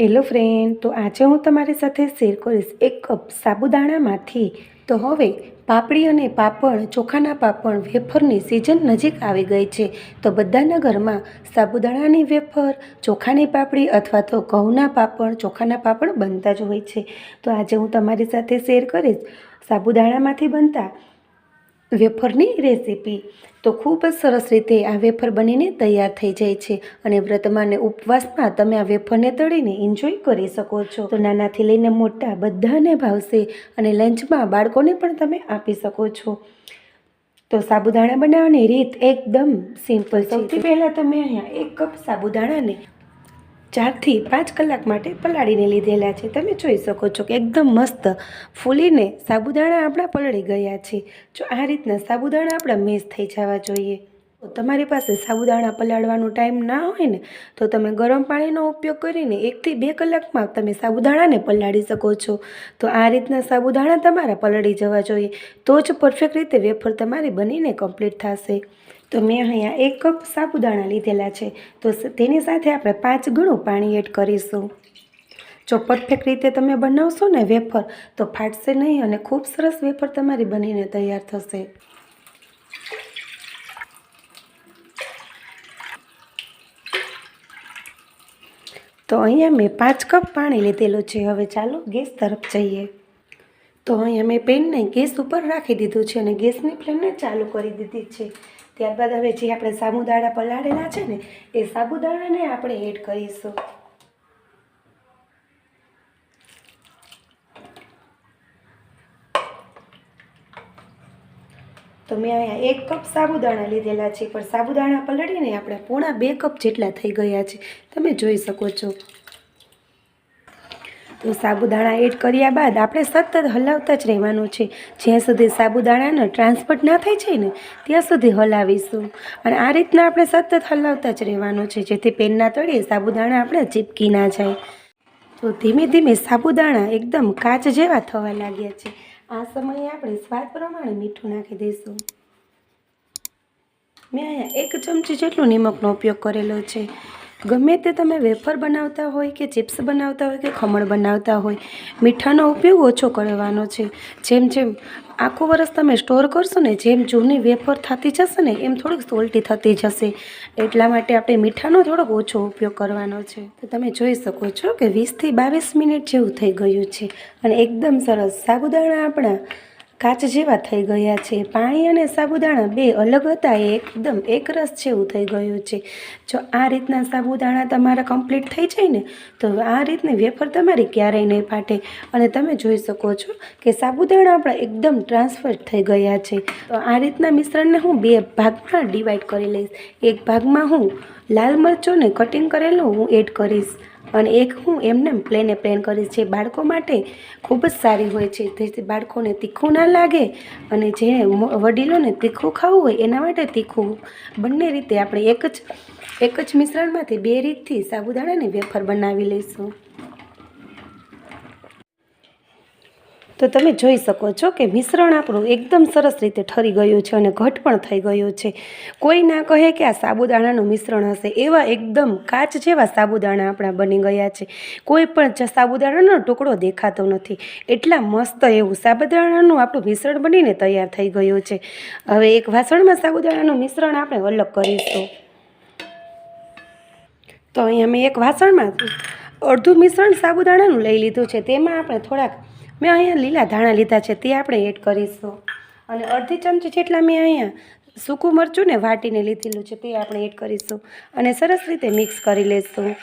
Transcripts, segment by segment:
Hello friend તો આજે હું તમારી સાથે શેર કરીશ એક કપ સાબુદાણામાંથી. તો હવે પાપડી અને પાપડ, ચોખાના પાપડ, વેફરની સિઝન નજીક આવી ગઈ છે. તો બધાના ઘરમાં સાબુદાણાની વેફર, ચોખાની પાપડી અથવા તો ઘઉંના પાપડ, ચોખાના પાપડ બનતા જ હોય છે. તો આજે હું તમારી સાથે શેર કરીશ. સાબુદાણામાંથી બનતા વેફરની રેસીપી. તો ખૂબ જ સરસ રીતે આ વેફર બનીને તૈયાર થઈ જાય છે અને વ્રતમાં અને ઉપવાસમાં તમે આ વેફરને તળીને એન્જોય કરી શકો છો. તો નાનાથી લઈને મોટા બધાને ભાવશે અને લંચમાં બાળકોને પણ તમે આપી શકો છો. તો સાબુદાણા બનાવવાની રીત એકદમ સિમ્પલ સૌથી પહેલાં તમે અહીંયા એક કપ સાબુદાણાને ચારથી પાંચ કલાક માટે પલાળીને લીધેલા છે. તમે જોઈ શકો છો કે એકદમ મસ્ત ફૂલીને સાબુદાણા આપણા પલળી ગયા છે. જો આ રીતના સાબુદાણા આપણા મેશ થઈ જવા જોઈએ. તમારી પાસે સાબુદાણા પલાળવાનો ટાઈમ ના હોય ને, તો તમે ગરમ પાણીનો ઉપયોગ કરીને એકથી બે કલાકમાં તમે સાબુદાણાને પલાળી શકો છો. તો આ રીતના સાબુદાણા તમારા પલળી જવા જોઈએ. તો જ પરફેક્ટ રીતે વેફર તમારી બનીને કમ્પ્લીટ થશે. તો મેં અહીંયા એક કપ સાબુદાણા લીધેલા છે. તો તેની સાથે આપણે પાંચ ગણું પાણી એડ કરીશું. જો પરફેક્ટ રીતે તમે બનાવશો ને વેફર, તો ફાટશે નહીં અને ખૂબ સરસ વેફર તમારી બનીને તૈયાર થશે. તો અહીંયા મેં પાંચ કપ પાણી લીધેલું છે. હવે ચાલો ગેસ તરફ જઈએ. તો અહીંયા મેં પેનને ગેસ ઉપર રાખી દીધું છે અને ગેસની ફ્લેમને ચાલુ કરી દીધી છે. ત્યારબાદ હવે જે આપણે સાબુદાણા પલાળેલા છે ને, એ સાબુદાણાને આપણે એડ કરીશું. તો મેં અહીંયા એક કપ સાબુદાણા લીધેલા છે, પણ સાબુદાણા પલાળીને આપણે પોણા બે કપ જેટલા થઈ ગયા છે. તમે જોઈ શકો છો. તો સાબુદાણા એડ કર્યા બાદ આપણે સતત હલાવતા જ રહેવાનું છે. જ્યાં સુધી સાબુદાણાનો ટ્રાન્સપોર્ટ ના થાય છે ને, ત્યાં સુધી હલાવીશું. અને આ રીતના આપણે સતત હલાવતા જ રહેવાનું છે. જેથી પેનના તળે સાબુદાણા આપણે ચીપકી ના જાય. તો ધીમે ધીમે સાબુદાણા એકદમ કાચ જેવા થવા લાગ્યા છે. આ સમયે આપણે સ્વાદ પ્રમાણે મીઠું નાખી દઈશું. મેં અહીંયા એક ચમચી જેટલું નિમકનો ઉપયોગ કરેલો છે. ગમે તે તમે વેફર બનાવતા હોય કે ચિપ્સ બનાવતા હોય કે ખમણ બનાવતા હોય, મીઠાનો ઉપયોગ ઓછો કરવાનો છે. જેમ જેમ આખું વરસ તમે સ્ટોર કરશો ને, જેમ જૂની વેફર થતી જશે ને, એમ થોડીક સોલ્ટી થતી જશે. એટલા માટે આપણે મીઠાનો થોડોક ઓછો ઉપયોગ કરવાનો છે. તો તમે જોઈ શકો છો કે વીસથી બાવીસ મિનિટ જેવું થઈ ગયું છે. અને એકદમ સરસ. સાબુદાણા આપણા કાચ જેવા થઈ ગયા છે. પાણી અને સાબુદાણા બે અલગ હતા. એ એકદમ એકરસ જેવું થઈ ગયું છે. જો આ રીતના સાબુદાણા તમારા કમ્પ્લીટ થઈ જાય ને, તો આ રીતની વેફર તમારી ક્યારેય નહીં ફાટે. અને તમે જોઈ શકો છો કે સાબુદાણા આપણા એકદમ ટ્રાન્સફર થઈ ગયા છે. તો આ રીતના મિશ્રણને હું બે ભાગમાં ડિવાઈડ કરી લઈશ. એક ભાગમાં હું લાલ મરચોને કટિંગ કરેલું હું એડ કરીશ. અને એક હું એમને પ્લેને પ્લેન કરીશ, જે બાળકો માટે ખૂબ જ સારી હોય છે. જેથી બાળકોને તીખું ના લાગે અને જે વડીલોને તીખું ખાવું હોય એના માટે તીખું. બંને રીતે આપણે એક જ એક જ મિશ્રણમાંથી બે રીતથી સાબુદાણાની વેફર બનાવી લઈશું. તો તમે જોઈ શકો છો કે મિશ્રણ આપણું એકદમ સરસ રીતે ઠરી ગયું છે અને ઘટ પણ થઈ ગયું છે. કોઈ ના કહે કે આ સાબુદાણાનું મિશ્રણ હશે. એવા એકદમ કાચ જેવા સાબુદાણા આપણા બની ગયા છે. કોઈ પણ સાબુદાણાનો ટુકડો દેખાતો નથી. એટલા મસ્ત એવું સાબુદાણાનું આપણું મિશ્રણ બનીને તૈયાર થઈ ગયું છે. હવે એક વાસણમાં સાબુદાણાનું મિશ્રણ આપણે અલગ કરીશું. તો અહીંયા મેં એક વાસણમાં અડધું મિશ્રણ સાબુદાણાનું લઈ લીધું છે. તેમાં આપણે થોડાક મેં અહીંયા લીલા ધાણા લીધા છે, તે આપણે એડ કરીશું. અને અડધી ચમચી જેટલા મેં અહીંયા સૂકું મરચું ને વાટીને લીધેલું છે, તે આપણે એડ કરીશું. અને સરસ રીતે મિક્સ કરી લઈશું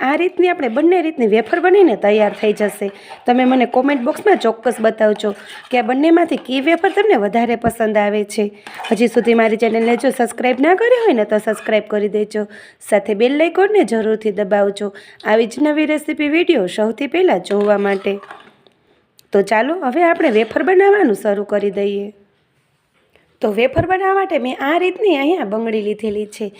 આ રીતની આપણે બંને રીતની વેફર બનીને તૈયાર થઈ જશે. તમે મને કોમેન્ટ બોક્સમાં ચોક્કસ બતાવજો કે આ બંનેમાંથી કી વેફર તમને વધારે પસંદ આવે છે. હજી સુધી મારી ચેનલને જો સબસ્ક્રાઈબ ના કરી હોય ને તો સબસ્ક્રાઈબ કરી દેજો. સાથે બેલ લાઇકોનને જરૂરથી દબાવજો. આવી જ નવી રેસીપી વીડિયો સૌથી પહેલાં જોવા માટે. તો ચાલો હવે આપણે વેફર બનાવવાનું શરૂ કરી દઈએ. તો વેફર બનાવવા માટે મેં આ રીતની અહીંયા બંગડી લીધેલી છે.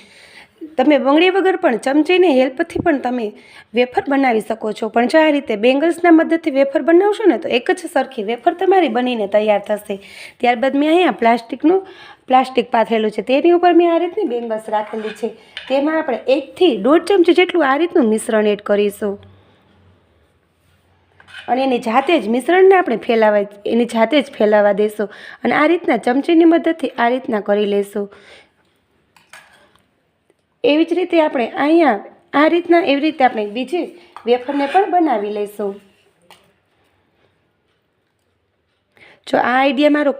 તમે બંગડી વગર પણ ચમચીની હેલ્પથી પણ તમે વેફર બનાવી શકો છો. પણ જો આ રીતે બેંગલ્સના મદદથી વેફર બનાવશો ને તો એક જ સરખી વેફર તમારી બનીને તૈયાર થશે. ત્યારબાદ મેં અહીંયા પ્લાસ્ટિકનું, પ્લાસ્ટિક પાથરેલું છે. તેની ઉપર મેં આ રીતની બેંગલ્સ રાખેલી છે. તેમાં આપણે એકથી દોઢ ચમચી જેટલું આ રીતનું મિશ્રણ એડ કરીશું. અને એની જાતે જ મિશ્રણને આપણે ફેલાવા એની જાતે જ ફેલાવા દેશું. અને આ રીતના ચમચીની મદદથી આ રીતના કરી લેશું. એવી જ રીતે આપણે અહીંયા આ રીતના એવી રીતે આપણે બીજી વેફરને પણ બનાવી લઈશું. જો આ આઈડિયા મારો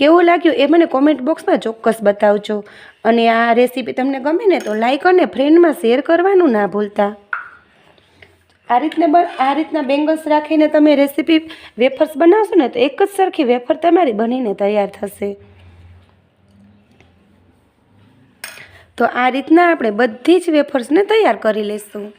કેવો લાગ્યો એ મને કોમેન્ટ બોક્સમાં ચોક્કસ બતાવજો. અને આ રેસીપી તમને ગમે ને તો લાઈક અને ફ્રેન્ડમાં શેર કરવાનું ના ભૂલતા. આ રીતને આ રીતના બેંગલ્સ રાખીને તમે રેસીપી વેફર્સ બનાવશો ને તો એક જ સરખી વેફર તમારી બનીને તૈયાર થશે. તો આ રીતના આપણે બધી જ વેફર્સને તૈયાર કરી લઈશું.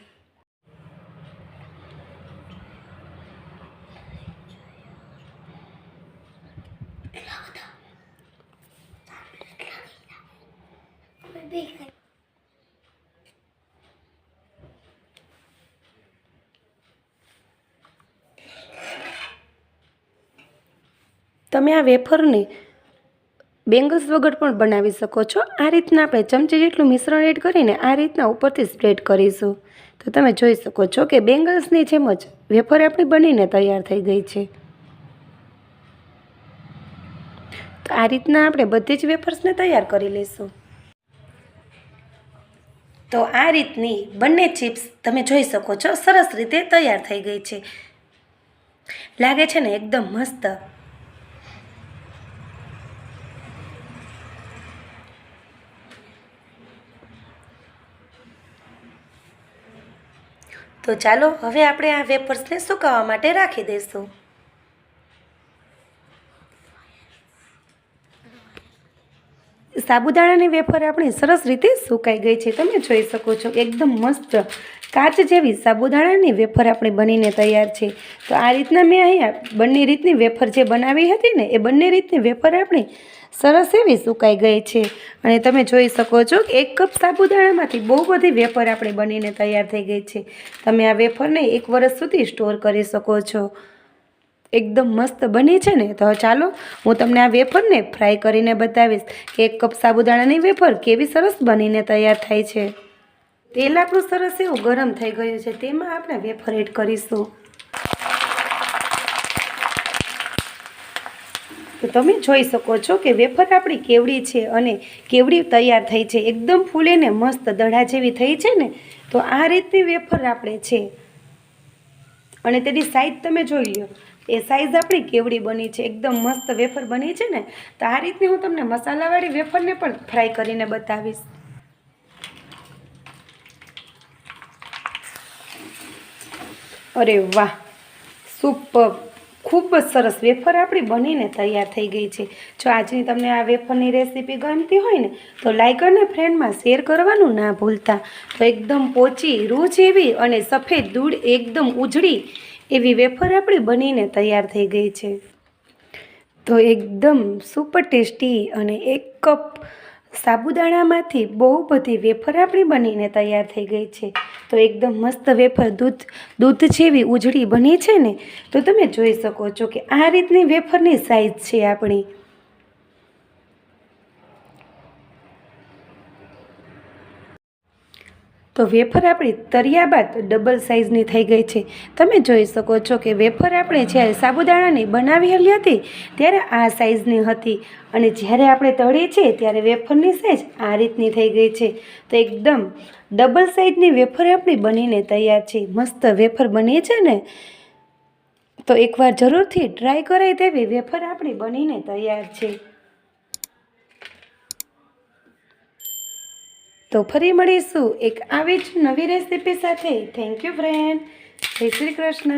તમે આ વેફરને બેંગલ્સ વગર પણ બનાવી શકો છો. આ રીતના આપણે ચમચી જેટલું મિશ્રણ એડ કરીને આ રીતના ઉપરથી સ્પ્રેડ કરીશું. તો તમે જોઈ શકો છો કે બેંગલ્સની જેમ જ વેફર આપણી બનીને તૈયાર થઈ ગઈ છે. તો આ રીતના આપણે બધી જ વેફર્સને તૈયાર કરી લઈશું. તો આ રીતની બંને ચિપ્સ તમે જોઈ શકો છો. સરસ રીતે તૈયાર થઈ ગઈ છે. લાગે છે ને, એકદમ મસ્ત તો ચાલો હવે આપણે આ વેફર્સને સુકાવવા માટે રાખી દઈશું. સાબુદાણાની વેફર આપણી સરસ રીતે સુકાઈ ગઈ છે. તમે જોઈ શકો છો, એકદમ મસ્ત કાચ જેવી સાબુદાણાની વેફર આપણી બનીને તૈયાર છે. તો આ રીતના મેં અહીંયા બંને રીતની વેફર જે બનાવી હતી ને, એ બંને રીતની વેફર આપણી સરસ એવી સુકાઈ ગઈ છે. અને તમે જોઈ શકો છો કે એક કપ સાબુદાણામાંથી બહુ બધી વેફર આપણે બનીને તૈયાર થઈ ગઈ છે. તમે આ વેફરને એક વર્ષ સુધી સ્ટોર કરી શકો છો. એકદમ મસ્ત બની છે ને? તો ચાલો, હું તમને આ વેફરને ફ્રાય કરીને બતાવીશ કે એક કપ સાબુદાણાની વેફર કેવી સરસ બનીને તૈયાર થાય છે. તેલ આપણું સરસ એવું ગરમ થઈ ગયું છે. તેમાં આપણે વેફર એડ કરીશું. તો તમે જોઈ શકો છો કે વેફર આપણી કેવડી છે અને કેવડી તૈયાર થઈ છે. એકદમ ફૂલીને મસ્ત દડા જેવી થઈ છે ને, તો આ રીતની વેફર આપણે છે. અને તેની સાઈઝ તમે જોઈ લો, એ સાઈઝ આપણી કેવડી બની છે. એકદમ મસ્ત વેફર બની છે ને, તો આ રીતની હું તમને મસાલાવાળી વેફરને પણ ફ્રાય કરીને બતાવીશ. અરે વાહ! સુપર ખૂબ જ સરસ વેફર આપણી બનીને તૈયાર થઈ ગઈ છે. જો આજની તમને આ વેફરની રેસીપી ગમતી હોય ને, તો લાઇક અને ફ્રેન્ડમાં શેર કરવાનું ના ભૂલતા. તો એકદમ પોચી રૂ જેવી અને સફેદ દૂધ એકદમ ઉજળી એવી વેફર આપણી બનીને તૈયાર થઈ ગઈ છે. તો એકદમ સુપર ટેસ્ટી અને એક કપ સાબુદાણામાંથી બહુ બધી વેફર આપણી બનીને તૈયાર થઈ ગઈ છે. તો એકદમ મસ્ત વેફર દૂધ દૂધ જેવી ઉજળી બની છે ને, તો તમે જોઈ શકો છો કે આ રીતની વેફરની સાઈઝ છે આપણી. તો વેફર આપણી તર્યા બાદ ડબલ સાઇઝની થઈ ગઈ છે. તમે જોઈ શકો છો કે વેફર આપણે જ્યારે સાબુદાણાની બનાવેલી હતી, ત્યારે આ સાઇઝની હતી. અને જ્યારે આપણે તળી છે ત્યારે વેફરની સાઇઝ આ રીતની થઈ ગઈ છે. તો એકદમ ડબલ સાઇઝની વેફર આપણી બનીને તૈયાર છે. મસ્ત વેફર બની છે ને? તો એકવાર જરૂરથી ટ્રાય કરાય તેવી વેફર આપણી બનીને તૈયાર છે. તો ફરી મળીશું એક આવી જ નવી રેસીપી સાથે. થેન્ક યુ ફ્રેન્ડ જય શ્રી કૃષ્ણ.